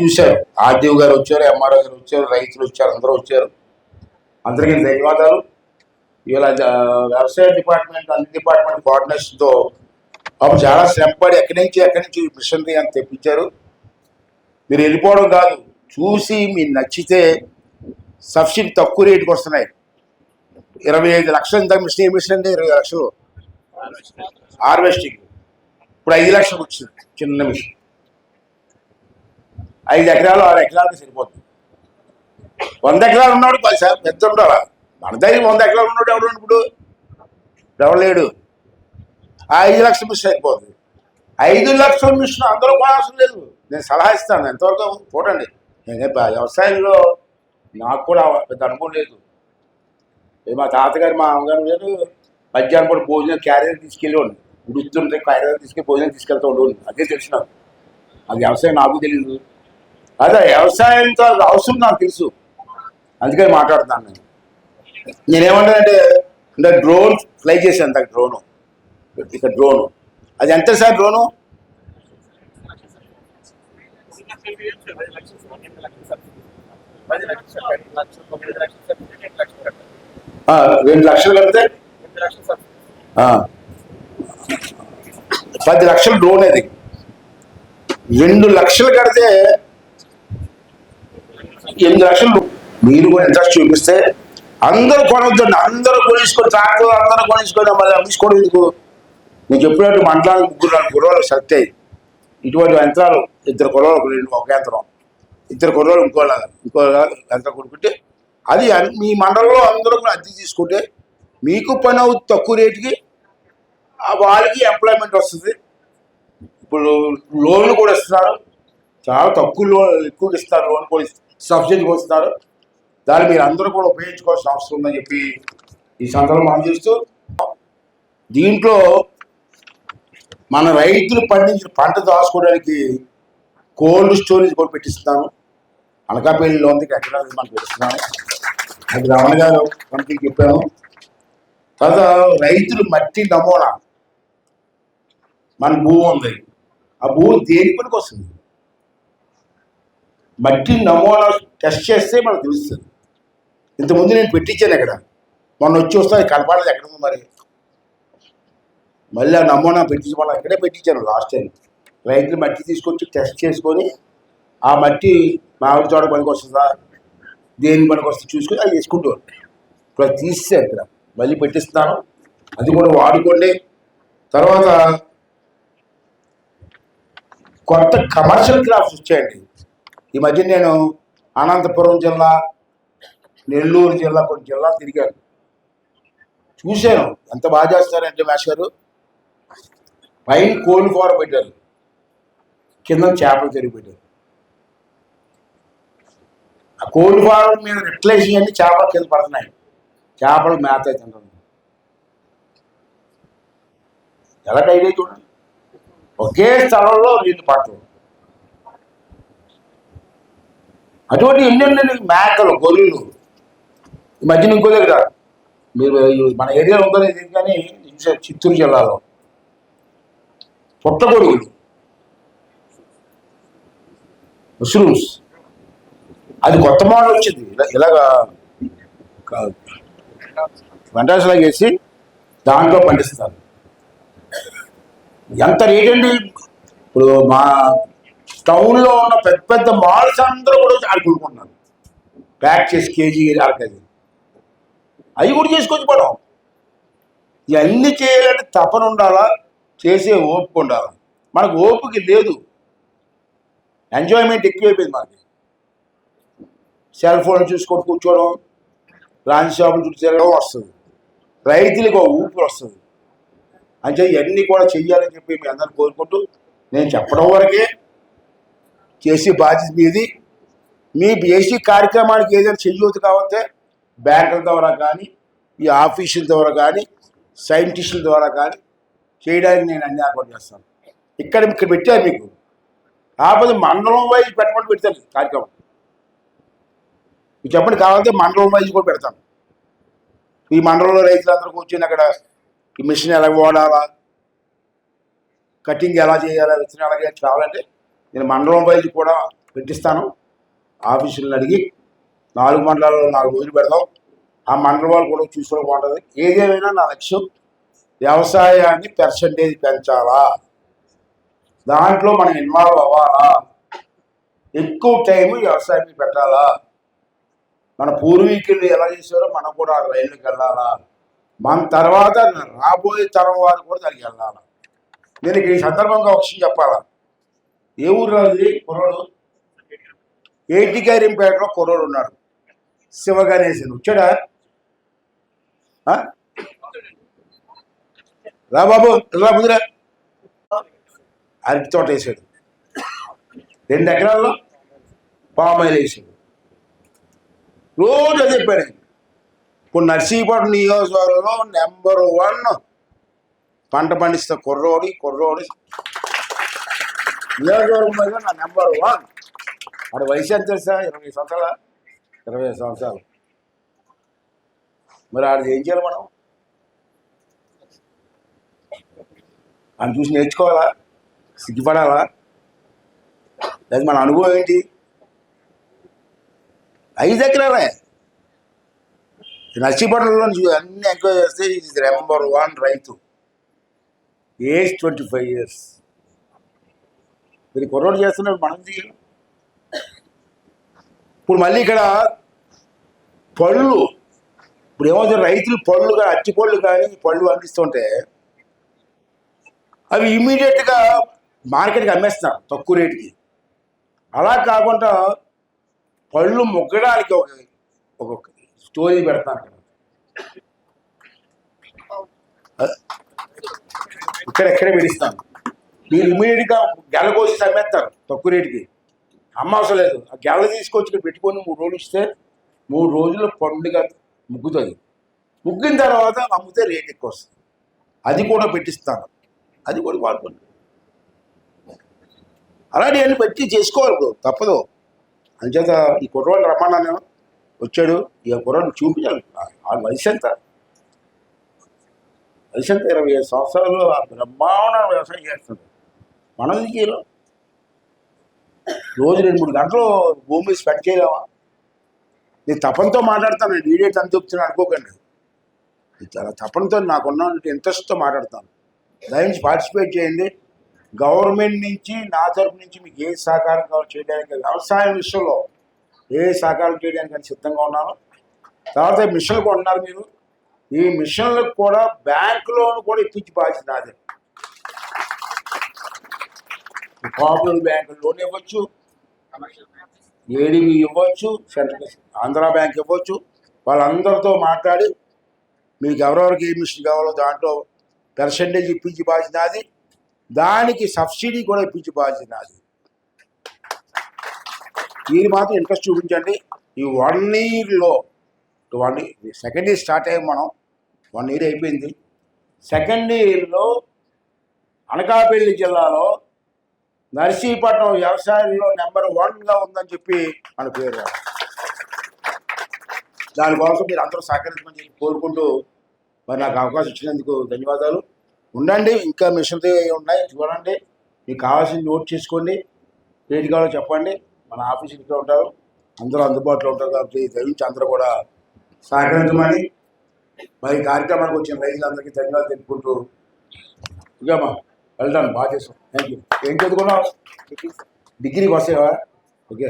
చూశారు. ఆర్డీవ్ గారు వచ్చారు ఎంఆర్ఓ గారు వచ్చారు రైతులు వచ్చారు అందరూ వచ్చారు. అందరికీ ధన్యవాదాలు. ఇలా వ్యవసాయ డిపార్ట్మెంట్ అన్ని డిపార్ట్మెంట్ కోఆర్డినేషన్తో అప్పుడు చాలా శ్రమపడి ఎక్కడి నుంచి ఎక్కడి నుంచి మిషనరీ అని తెప్పించారు. మీరు వెళ్ళిపోవడం కాదు చూసి మీకు నచ్చితే సబ్సిడీ తక్కువ రేటుకి వస్తున్నాయి. ఇరవై ఐదు లక్షలు ఇంత మిషన్ మిషన్ అంటే ఇరవై లక్షలు. హార్వెస్టింగ్. ఇప్పుడు ఐదు లక్షలకు వచ్చింది చిన్న మిషన్. ఐదు ఎకరాలు ఆరు ఎకరాలకి సరిపోతుంది. వంద ఎకరాలు ఉన్నాడు పది సార్ పెద్ద ఉండాలా మన దగ్గర వంద ఎకరాలు ఉన్నాడు ఎవడు ఇప్పుడు ఎవడు లేడు. ఆ ఐదు లక్షల మిషన్ సరిపోతుంది. ఐదు లక్షల మిషన్ అందరూ కొనాల్సిన లేదు. నేను సలహా ఇస్తాను. ఎంతవరకు చూడండి. నేను వ్యవసాయంలో నాకు కూడా పెద్ద అనుభవం లేదు. మా తాతగారు మా అమ్మగారు గారు మధ్యాహ్నం కూడా భోజనం క్యారియర్ తీసుకెళ్ళేవాడు గుడిస్తుంటే క్యారియర్ తీసుకెళ్ళి భోజనం తీసుకెళ్తూ ఉండి అదే తెలిసిన అది వ్యవసాయం నాకు తెలియదు అదే వ్యవసాయంతో అవసరం నాకు తెలుసు. అందుకని మాట్లాడుతున్నాను నేను. నేనేమంటానంటే అంటే డ్రోన్ ఫ్లై చేశాను అంత డ్రోను. ఇక డ్రోను. అది ఎంత సార్ డ్రోను రెండు లక్షలు కడితే? పది లక్షలు డ్రోన్ అది. రెండు లక్షలు కడితే ఎనిమిది లక్షలు మీరు కూడా ఇంట్రెస్ట్ చూపిస్తే అందరూ కొనవద్దండి అందరూ కొనేసుకొని ట్రాక్టర్ అందరూ కొనేసుకొని మళ్ళీ అమ్మించుకోవడం ఎందుకు? నేను చెప్పినట్టు మండలానికి ముగ్గురు నాలుగు కుర్రోళ్ళు సెలెక్ట్ ఇటువంటి యంత్రాలు ఇద్దరు కుర్రోళ్ళు ఒక రెండు- ఒక యంత్రం. ఇద్దరు కుర్రోళ్ళు ఇంకోలా ఇంకో యంత్రం కొనుక్కుంటే అది మీ మండలంలో అందరూ కూడా అద్దె తీసుకుంటే మీకు పని అవుతుంది తక్కువ రేటుకి ఆ వాళ్ళకి ఎంప్లాయ్మెంట్ వస్తుంది. ఇప్పుడు లోన్లు కూడా ఇస్తున్నారు. చాలా తక్కువ లోన్ ఎక్కువ ఇస్తారు లోన్ కూడా సబ్సిడీ కూడా దాన్ని మీరు అందరూ కూడా ఉపయోగించుకోవాల్సిన అవసరం ఉందని చెప్పి ఈ సందర్భంలో మనం చూస్తూ దీంట్లో మన రైతులు పండించిన పంట దాచుకోవడానికి కోల్డ్ స్టోరేజ్ కూడా పెట్టిస్తున్నాను అనకాపల్లిలో ఉంది ఎక్కడ మనం పెడుతున్నాను అది రమణ గారు కంపెనీకి చెప్పాను తర్వాత రైతులు మట్టి నమూనా. మన భూమి ఉంది. ఆ భూమి దేని పనికి వస్తుంది? మట్టి నమూనా టెస్ట్ చేస్తే మనకు తెలుస్తుంది. ఇంతకుముందు నేను పెట్టించాను ఇక్కడ మొన్న వచ్చి వస్తే అది కలపాలది ఎక్కడ ఉంది మరి? మళ్ళీ ఆ నమూనా పెట్టించి మనం ఇక్కడే పెట్టించాను లాస్ట్ టైం. రైతులు మట్టి తీసుకొచ్చి టెస్ట్ చేసుకొని ఆ మట్టి మామిడి తోట పనికి వస్తుందా? దేని పనికి వస్తుంది చూసుకొని అది వేసుకుంటూ ఇప్పుడు అది తీస్తే ఇక్కడ మళ్ళీ పెట్టిస్తాను. అది కూడా వాడుకోండి. తర్వాత కొత్త కమర్షియల్ క్రాఫ్ట్స్ వచ్చాయండి. ఈ మధ్య నేను అనంతపురం జిల్లా నెల్లూరు జిల్లా కొన్ని జిల్లాలు తిరిగాను. చూశాను ఎంత బాగా చేస్తారంటే మేష్ గారు. పైన కోళ్ళు కూర పెట్టారు. కింద చేపలు తిరిగి పెట్టారు. ఆ కోళ్ళు కూర మీద రెట్లేసి అన్ని చేపలు కింద పడుతున్నాయి. చేపలు మేత తింటుంది ఎలా ఐడియా చూడండి. ఒకే స్థలంలో రెండు పాటలు అటువంటి ఎన్నెన్ని మేకలు గొర్రెలు ఈ మధ్యన ఇంకో దగ్గర మీరు మన ఏరియాలో ఉందో లేదు కానీ చిత్తూరు జిల్లాలో పుట్టగొడుగులు మష్రూమ్స్. అది కొత్త మోడల్ వచ్చింది. ఇలా ఇలాగా వెంటాసలాగా వేసి దాంట్లో పండిస్తారు. ఎంత రేట్ అండి? ఇప్పుడు మా టౌన్లో ఉన్న పెద్ద పెద్ద మాల్స్ అందరూ కూడా వచ్చి ఆడుకుంటున్నారు ప్యాక్ చేసి కేజీ అరకేజీ అవి కూడా చేసుకోవచ్చు మనం ఇవన్నీ చేయాలంటే తపన ఉండాలా? చేసే ఓపిక ఉండాలా? మనకు ఓపిక లేదు. ఎంజాయ్మెంట్ ఎక్కువైపోయింది మనకి. సెల్ ఫోన్ చూసుకొని కూర్చోవడం లాంచ్ షాపులు చుట్టూ తిరగడం వస్తుంది. రైతులకు ఊపిరి వస్తుంది. అంటే ఇవన్నీ కూడా చెయ్యాలని చెప్పి మీ అందరిని కోరుకుంటూ నేను చెప్పడం వరకే. చేసే బాధ్యత మీది. మీ బేసిక్ కార్యక్రమానికి ఏదైనా చెయ్యొద్దు కాకపోతే బ్యాంకుల ద్వారా కానీ ఈ ఆఫీసుల ద్వారా కానీ సైంటిస్టుల ద్వారా కానీ చేయడానికి నేను అన్ని ఏర్పాటు చేస్తాను. ఇక్కడ ఇక్కడ పెట్టాను మీకు. కాకపోతే మండలం వైజ్ పెట్టమని పెడతాను కార్యక్రమం. మీకు చెప్పండి కావాలంటే మండలం వైజ్ కూడా పెడతాను. ఈ మండలంలో రైతులందరూ కూర్చొని అక్కడ ఈ మిషన్ ఎలా వాడాలా కటింగ్ ఎలా చేయాలా విత్తనం ఎలా చేయాలి కావాలంటే నేను మండలం వైజ్ కూడా పెట్టిస్తాను. ఆఫీసులను అడిగి నాలుగు మండలాల్లో నాలుగు రోజులు పెడదాం. ఆ మండలం వాళ్ళు కూడా చూసుకోవడం బాగుంటుంది. ఏదేమైనా నా లక్ష్యం వ్యవసాయాన్ని పర్సంటేజ్ పెంచాలా? దాంట్లో మనం ఇన్వాల్వ్ అవ్వాలా? ఎక్కువ టైం వ్యవసాయానికి పెట్టాలా? మన పూర్వీకులు ఎలా చేశారో మనం కూడా ఆ రైలుకి వెళ్ళాలా? మన తర్వాత రాబోయే తరం వారు కూడా దానికి వెళ్ళాలా? నేను ఈ సందర్భంగా ఒక విషయం చెప్పాలా? ఏ ఊరు అది? కుర్రోడు? ఏటికారింపేటలో కుర్రోడు ఉన్నాడు శివగణేశన్ వచ్చాడా? ఆ? రా బాబు రా ముందురా అరటి తోట వేసాడు. రెండు ఎకరాల్లో పామాయిల్ వేసాడు. రోజు అదే పని. ఇప్పుడు నర్సీపట్నం నియోజకవర్గంలో నెంబర్ వన్. పంట పండిస్తే కుర్రోడి కుర్రోడి. నియోజకవర్గంలో నా నెంబర్ వన్ వాడి వయసు ఎంత తెలుసా ఇరవై సంవత్సరాల ఇరవై సంవత్సరాలు. మరి ఆడిది ఏం చేయాలి మనం? ఆయన చూసి నేర్చుకోవాలా? సిగ్గుపడాలా? లేదా మన అనుభవం ఏంటి? ఐదు ఎకరాలే. నర్సీపట్నంలో చూ- అన్ని ఎంక్వైరీ చేస్తే ఇది నెంబర్ వన్ రైతు. ఏజ్ ట్వంటీ ఫైవ్ ఇయర్స్ మీరు కుర్రోడు చేస్తున్నారు మనం చేయాలి ఇప్పుడు మళ్ళీ ఇక్కడ పళ్ళు. ఇప్పుడు ఏమవుతుంది? రైతులు పళ్ళు కానీ అట్టి పళ్ళు కానీ పళ్ళు అందిస్తుంటే అవి ఇమీడియట్గా మార్కెట్కి అమ్మేస్తున్నారు తక్కువ రేటుకి. అలా కాకుండా పళ్ళు మొగ్గడానికి ఒక ఒక స్టోరీ పెడతాను ఇక్కడ ఎక్కడ పెడిస్తాను? మీరు ఇమీడియట్గా గెల కోసి సమ్మేస్తారు తక్కువ రేటుకి. అమ్మవసరం లేదు ఆ గెల తీసుకొచ్చి పెట్టుకొని మూడు రోజులు ఇస్తే మూడు రోజులు పండుగ ముగ్గుతుంది. ముగ్గిన తర్వాత అమ్మితే రేట్ ఎక్కువ వస్తుంది. అది కూడా పెట్టిస్తాను. అది కూడా వాడుకోండి అలాంటివన్నీ పెట్టి చేసుకోవాలి ఇప్పుడు తప్పదు. అంచేత ఈ కుర్రవాడిని రమ్మన్నా నేను. వచ్చాడు. ఈ కుర్రోడు చూపించాలి. ఆ వయసు ఎంత? వయసు ఎంత? ఇరవై ఐదు సంవత్సరాలు ఆ బ్రహ్మాండ వ్యవసాయం చేస్తుంది మనం చేయలేం రోజు రెండు మూడు గంటలు భూమి స్పెట్ చేయలేమా నేను తపనతో మాట్లాడతాను నేను వీడియో అని చెప్తున్నాను అనుకోకండి. చాలా తపనతో నాకున్న ఇంట్రెస్ట్తో మాట్లాడతాను. దయచేసి పార్టిసిపేట్ చేయండి. గవర్నమెంట్ నుంచి నా తరపు నుంచి మీకు ఏ సహకారం కావాలి చేయడానికి వ్యవసాయం విషయంలో ఏ సహకారం చేయడానికి సిద్ధంగా ఉన్నాను. తర్వాత మిషన్లు మిషన్లు ఉన్నారు మీరు. ఈ మిషన్లకు కూడా బ్యాంకు లోన్ కూడా ఇప్పించి బాధ్యత నాదే. కోఆపరేటివ్ బ్యాంక్ లోన్ ఇవ్వచ్చు ఏడీబీ ఇవ్వచ్చు సెంట్రల్ ఆంధ్ర బ్యాంక్ ఇవ్వచ్చు. వాళ్ళందరితో మాట్లాడి మీకు ఎవరెవరికి ఏ మిషన్ కావాలో దాంట్లో పర్సంటేజ్ ఇప్పించి బాధ్యత నాది. దానికి సబ్సిడీ కూడా ఇప్పించి బాధ్యత నాది. మీరు మాత్రం ఇంట్రెస్ట్ చూపించండి. ఈ వన్ ఇయర్లో వన్ సెకండ్ ఇయర్ స్టార్ట్ అయ్యాం మనం. వన్ ఇయర్ అయిపోయింది. సెకండ్ ఇయర్లో అనకాపల్లి జిల్లాలో నర్సీపట్నం వ్యవసాయంలో నెంబర్ వన్గా ఉందని చెప్పి మన పేరు. దానికోసం మీరు అందరూ సహకరించమని చెప్పి కోరుకుంటూ మరి నాకు అవకాశం ఇచ్చినందుకు ధన్యవాదాలు. ఉండండి ఇంకా మిషన్లు ఉన్నాయి చూడండి. మీకు కావాల్సింది నోట్ చేసుకోండి. ఏది కావాలో చెప్పండి. మన ఆఫీస్ ఇంట్లో ఉంటారు. అందరూ అందుబాటులో ఉంటారు కాబట్టి దయించి అందరూ కూడా సహకరించమని. మరి కార్యక్రమానికి వచ్చిన రైతులందరికీ ధన్యవాదాలు తెలుపుకుంటూ ఇకమ్మా వెళ్తాను బాగా చేసాం థ్యాంక్ యూ ఏం చదువుకున్నావు? డిగ్రీ పాస్ అయ్యావా ఓకే